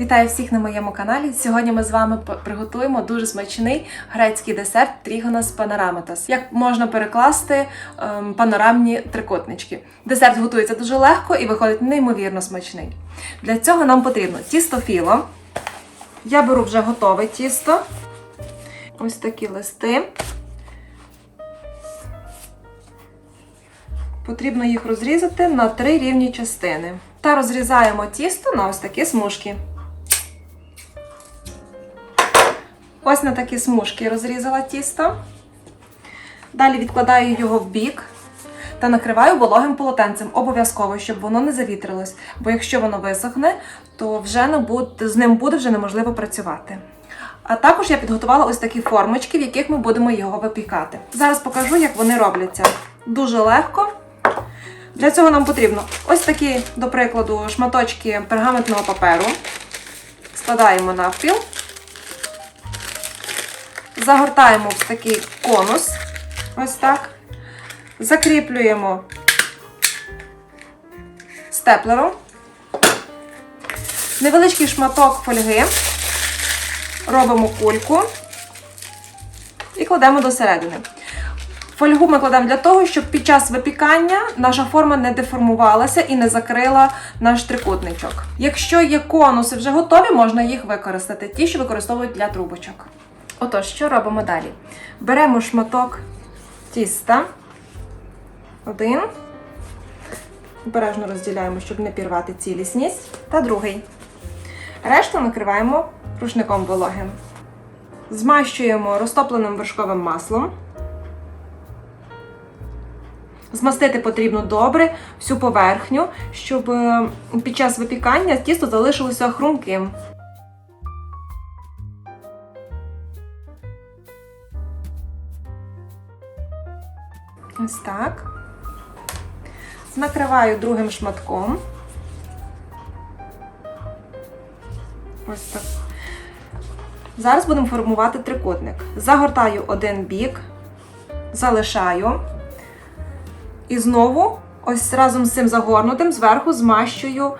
Вітаю всіх на моєму каналі. Сьогодні ми з вами приготуємо дуже смачний грецький десерт Трігонас Панораматос. Як можна перекласти ем, панорамні трикутнички. Десерт готується дуже легко і виходить неймовірно смачний. Для цього нам потрібно тісто філо. Я беру вже готове тісто. Ось такі листи. Потрібно їх розрізати на три рівні частини. Та розрізаємо тісто на ось такі смужки. Ось на такі смужки розрізала тісто. Далі відкладаю його в бік та накриваю вологим полотенцем. Обов'язково, щоб воно не завітрилось. Бо якщо воно висохне, то вже не буде, з ним буде вже неможливо працювати. А також я підготувала ось такі формочки, в яких ми будемо його випікати. Зараз покажу, як вони робляться. Дуже легко. Для цього нам потрібно ось такі, до прикладу, шматочки пергаментного паперу. Складаємо навпіл. Загортаємо в такий конус. Ось так. Закріплюємо степлером. Невеличкий шматок фольги. Робимо кульку і кладемо до середини. Фольгу ми кладемо для того, щоб під час випікання наша форма не деформувалася і не закрила наш трикутничок. Якщо є конуси вже готові, можна їх використати, ті, що використовують для трубочок. Отож, що робимо далі? Беремо шматок тіста. Один. Обережно розділяємо, щоб не пірвати цілісність. Та другий. Решту накриваємо рушником вологим. Змащуємо розтопленим вершковим маслом. Змастити потрібно добре всю поверхню, щоб е, під час випікання тісто залишилося хрумким. Ось так. Накриваю другим шматком. Ось так. Зараз будемо формувати трикутник. Загортаю один бік, залишаю. І знову, ось разом з цим загорнутим, зверху змащую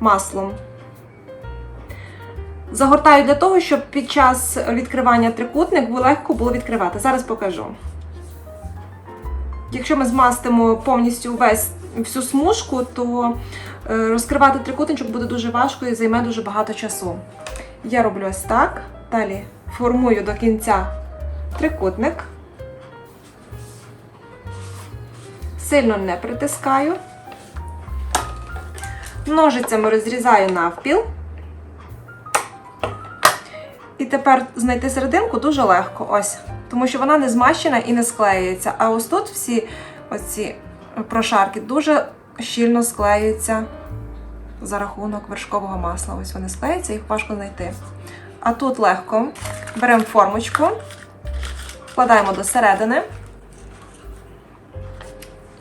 маслом. Загортаю для того, щоб під час відкривання трикутник легко було відкривати. Зараз покажу. Якщо ми змастимо повністю весь всю смужку, то е, розкривати трикутничок буде дуже важко і займе дуже багато часу. Я роблю ось так. Далі формую до кінця трикутник. Сильно не притискаю. Ножицями розрізаю навпіл. І тепер знайти серединку дуже легко, ось. Тому що вона не змащена і не склеюється. А ось тут всі оці прошарки дуже щільно склеюються за рахунок вершкового масла. Ось вони склеюються, їх важко знайти. А тут легко. Беремо формочку, вкладаємо до середини.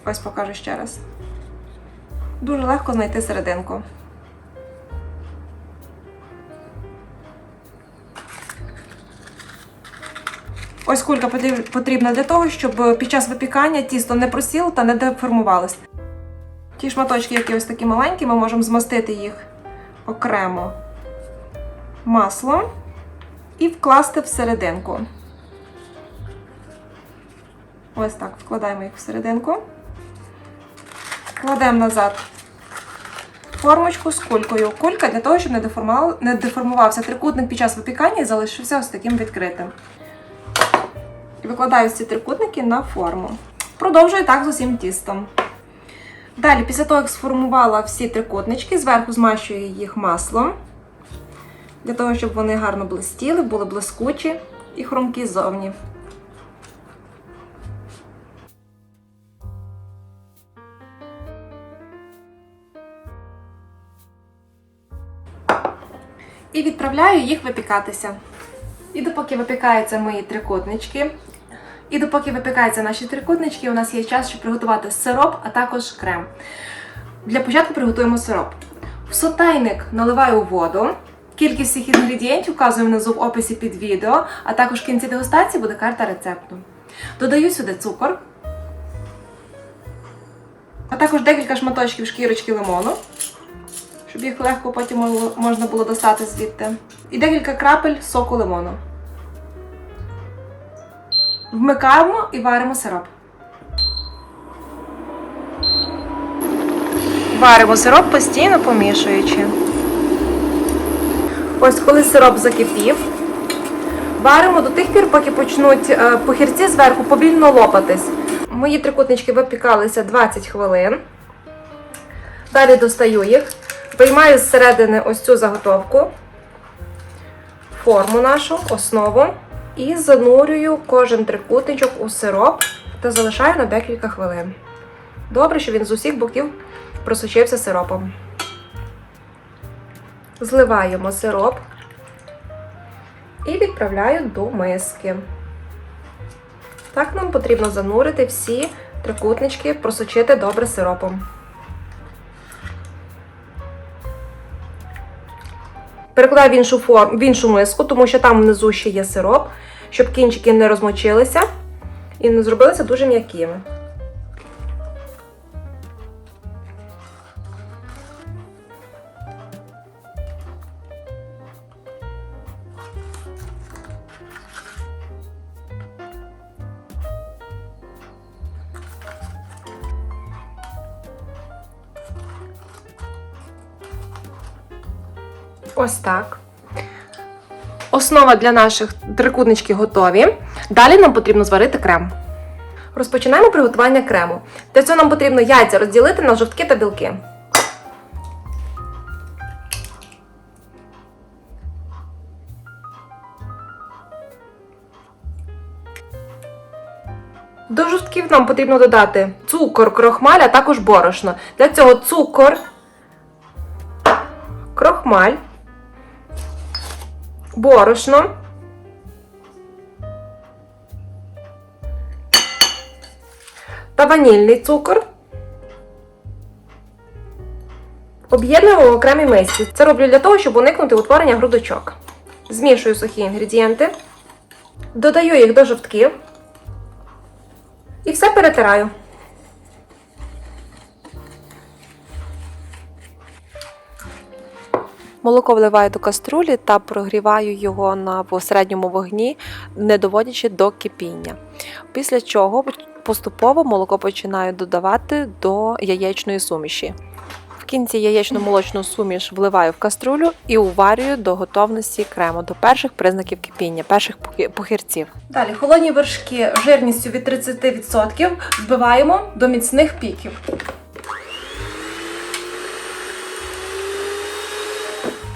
Ось покажу ще раз. Дуже легко знайти серединку. Ось кулька потрібна для того, щоб під час випікання тісто не просіло та не деформувалось. Ті шматочки, які ось такі маленькі, ми можемо змастити їх окремо маслом і вкласти всерединку. Ось так, вкладаємо їх всерединку. Кладемо назад формочку з кулькою. Кулька для того, щоб не деформувався трикутник під час випікання і залишився ось таким відкритим. Викладаю ці трикутники на форму. Продовжую так з усім тістом. Далі, після того, як сформувала всі трикутнички, зверху змащую їх маслом, для того, щоб вони гарно блистіли, були блискучі і хрумкі ззовні. І відправляю їх випікатися. І допоки випікаються мої трикутнички, і допоки випікаються наші трикутнички, у нас є час, щоб приготувати сироп, а також крем. Для початку приготуємо сироп. В сотейник наливаю воду. Кількість всіх інгредієнтів вказую внизу в описі під відео, а також в кінці дегустації буде карта рецепту. Додаю сюди цукор, а також декілька шматочків шкірочки лимону, щоб їх легко потім можна було достати звідти. І декілька крапель соку лимону. Вмикаємо і варимо сироп. Варимо сироп постійно помішуючи. Ось коли сироп закипів, варимо до тих пір, поки почнуть е, похірці зверху повільно лопатись. Мої трикутнички випікалися 20 хвилин. Далі достаю їх, виймаю зсередини ось цю заготовку, форму нашу, основу, і занурюю кожен трикутничок у сироп та залишаю на декілька хвилин. Добре, що він з усіх боків просочився сиропом. Зливаємо сироп і відправляю до миски. Так нам потрібно занурити всі трикутнички, просочити добре сиропом. Перекладаю в іншу, форму, в іншу миску, тому що там внизу ще є сироп, щоб кінчики не розмочилися і не зробилися дуже м'якими. Ось так. Основа для наших трикутничків готові. Далі нам потрібно зварити крем. Розпочинаємо приготування крему. Для цього нам потрібно яйця розділити на жовтки та білки. До жовтків нам потрібно додати цукор, крохмаль, а також борошно. Для цього цукор, крохмаль, борошно. Та ванільний цукор. Об'єднуємо в окремій мисці. Це роблю для того, щоб уникнути утворення грудочок. Змішую сухі інгредієнти, додаю їх до жовтків і все перетираю. Молоко вливаю до каструлі та прогріваю його на середньому вогні, не доводячи до кипіння. Після чого поступово молоко починаю додавати до яєчної суміші. В кінці яєчно-молочну суміш вливаю в каструлю і уварюю до готовності крему, до перших признаків кипіння, перших похи- похирців. Далі холодні вершки жирністю від 30% збиваємо до міцних піків.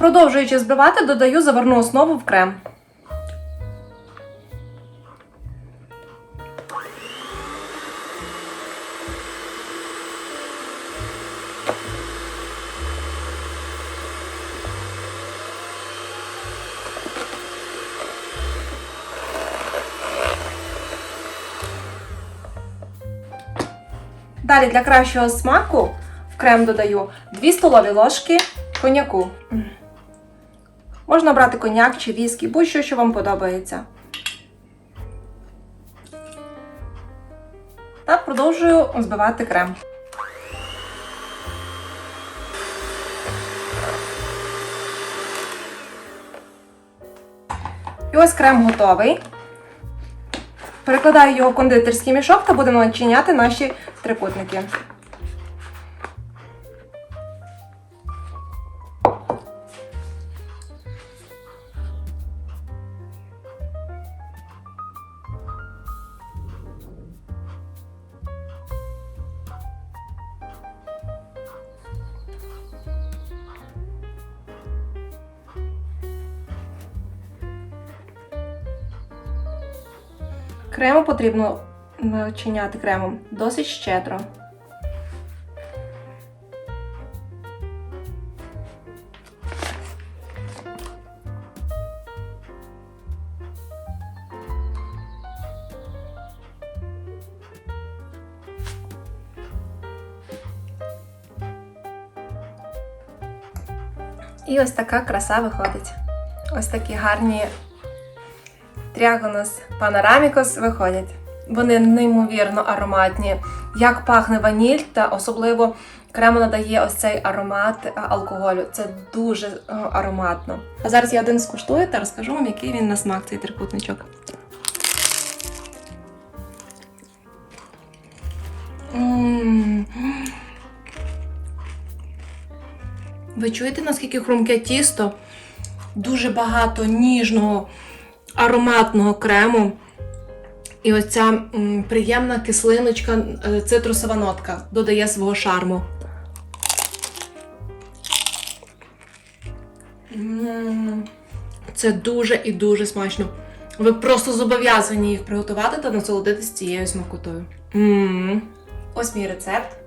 Продовжуючи збивати, додаю заварну основу в крем. Далі для кращого смаку в крем додаю 2 столові ложки коньяку. Можна брати коньяк чи віскі, будь-що, що вам подобається. Та продовжую збивати крем. І ось крем готовий. Перекладаю його в кондитерський мішок та будемо начиняти наші трикутники. Крему потрібно начиняти кремом досить щедро. І ось така краса виходить. Ось такі гарні Тріагонос Панорамікос виходять. Вони неймовірно ароматні. Як пахне ваніль та особливо Крему надає ось цей аромат е, алкоголю. Це дуже е, ароматно. А зараз я один скуштую та розкажу вам, який він на смак, цей трикутничок. Ви чуєте, наскільки хрумке тісто? Дуже багато ніжного, ароматного крему. І ось ця приємна кислиночка, е, цитрусова нотка додає свого шарму. Це дуже і дуже смачно. Ви просто зобов'язані їх приготувати та насолодитись цією смакотою. Ось мій рецепт.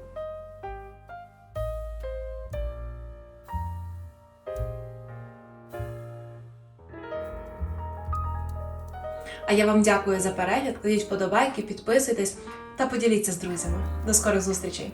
А я вам дякую за перегляд. Кладіть вподобайки, підписуйтесь та поділіться з друзями. До скорих зустрічей!